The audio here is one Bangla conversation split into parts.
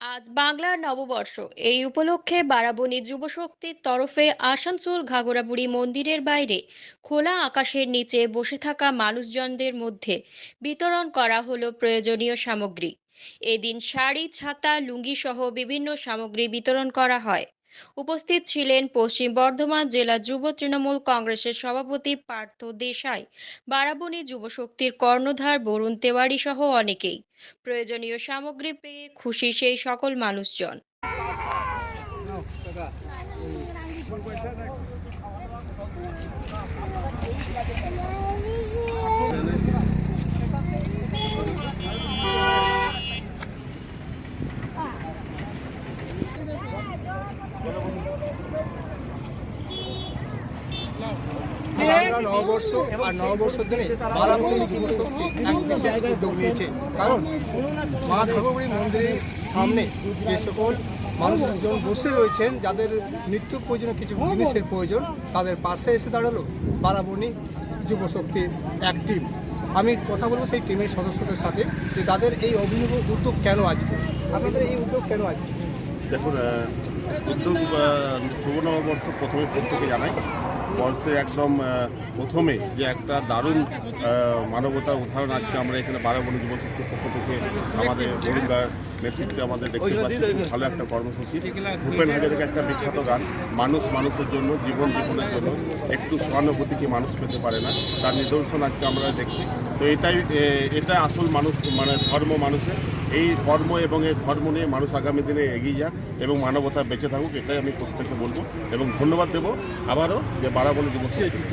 আজ বাংলার নববর্ষ। এই উপলক্ষে বারাবণী যুবশক্তির তরফে আসানসোল ঘাগরাবুড়ি মন্দিরের বাইরে খোলা আকাশের নিচে বসে থাকা মানুষজনদের মধ্যে বিতরণ করা হলো প্রয়োজনীয় সামগ্রী। এদিন শাড়ি, ছাতা, লুঙ্গি সহ বিভিন্ন সামগ্রী বিতরণ করা হয়। উপস্থিত ছিলেন পশ্চিম বর্ধমান জেলা যুব তৃণমূল কংগ্রেসের সভাপতি পার্থ দেশাই, বারাবণী যুবশক্তির কর্ণধার বরুণ তেওয়ারি সহ অনেকেই। প্রয়োজনীয় সামগ্রী পেয়ে খুশি সেই সকল মানুষজন। বাংলা নববর্ষ আর নববর্ষের দিনে বারাবণী যুবশক্তি এক বিশেষ উদ্যোগ নিয়েছে। কারণ মা ঘাগরবুড়ি মন্দিরের সামনে যে সকল মানুষজন বসে রয়েছেন, যাদের নিত্য প্রয়োজনীয় কিছু জিনিসের প্রয়োজন, তাদের পাশে এসে দাঁড়াল বারাবণী যুবশক্তির এক টিম আমি কথা বলব সেই টিমের সদস্যদের সাথে যে তাদের এই অভিনব উদ্যোগ কেন আজকে? আপনাদের এই উদ্যোগ কেন আজকে? দেখুন উদ্যোগ শুভ নববর্ষ প্রথমে প্রত্যেকে জানাই। বর্ষে একদম প্রথমে যে একটা দারুণ মানবতার উদাহরণ আজকে আমরা এখানে বারাবণী যুবশক্তির পক্ষ থেকে আমাদের বরুণদার নেতৃত্বে আমাদের দেখতে পাচ্ছি খুব ভালো একটা কর্মসূচি। ভূপেন হাজারিকা একটা বিখ্যাত গান মানুষ মানুষের জন্য জীবন জীবনের জন্য। একটু সহানুভূতিকে মানুষ পেতে পারে না তার নিদর্শন আজকে আমরা দেখছি। তো এটাই এটা আসল মানুষ মানে ধর্ম মানুষের এই ধর্ম এবং এই ধর্ম নিয়ে মানুষ আগামী দিনে এগিয়ে যাক এবং মানবতা বেঁচে থাকুক এটাই আমি প্রত্যেককে বলব। এবং ধন্যবাদ দেবো আবারও যে বারাবণী যুব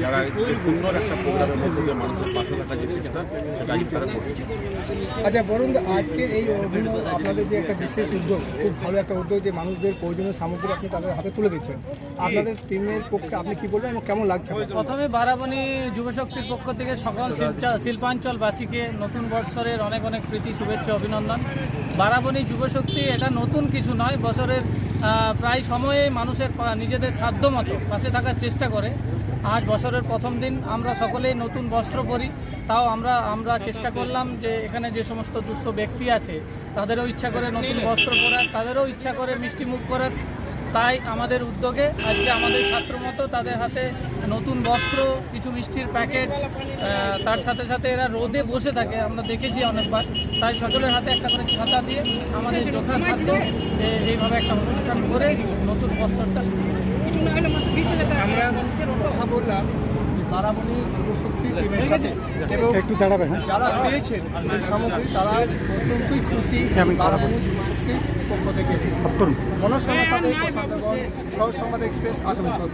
যারা এই সুন্দর একটা প্রোগ্রামের মধ্যে দিয়ে মানুষের পাশে থাকা যে সেটা সেটা তারা করছে। আচ্ছা বরং আজকের এই আপনাদের যে একটা বিশেষ উদ্যোগ খুব ভালো একটা উদ্যোগ যে মানুষদের প্রয়োজনীয় সামগ্রী আপনি তাদের হাতে তুলে দিচ্ছেন। আপনাদের টিমের পক্ষে আপনি কি বলবেন এবং কেমন লাগছে? প্রথমে বারাবণী যুবশক্তির পক্ষ থেকে সকল শিল্পা- শিল্পাঞ্চলবাসীকে নতুন বৎসরের অনেক অনেক প্রীতি শুভেচ্ছা অভিনন্দন। বারাবণী যুবশক্তি এটা নতুন কিছু নয়। বছরের প্রায় সময়ে মানুষের নিজেদের সাধ্য মতো পাশে থাকার চেষ্টা করে। আজ বছরের প্রথম দিন, আমরা সকলেই নতুন বস্ত্র পরি। তাও আমরা আমরা চেষ্টা করলাম যে এখানে যে সমস্ত দুস্থ ব্যক্তি আছে, তাদেরও ইচ্ছা করে নতুন বস্ত্র পরার, তাদেরও ইচ্ছা করে মিষ্টি মুখ করার। তাই আমাদের উদ্যোগে আজকে আমাদের ছাত্র মতো তাদের হাতে নতুন বস্ত্র কিছু মিষ্টির প্যাকেট তার সাথে সাথে এরা রোদে বসে থাকে আমরা দেখেছি অনেকবার। তাই সকলের হাতে একটা করে ছাতা দিয়ে আমাদের যথাসাধ্য এ- এইভাবে একটা অনুষ্ঠান করে নতুন বস্ত্রটা আমরা কথা বললাম যে যুবশক্তি টিমের সাথে এবং দাঁড়াবেন যারা পেয়েছেন সামগ্রী তারা অত্যন্তই খুশি এই যুবশক্তির পক্ষ থেকে। প্রশান্তগণ সহ সংবাদ এক্সপ্রেস আসানসোল।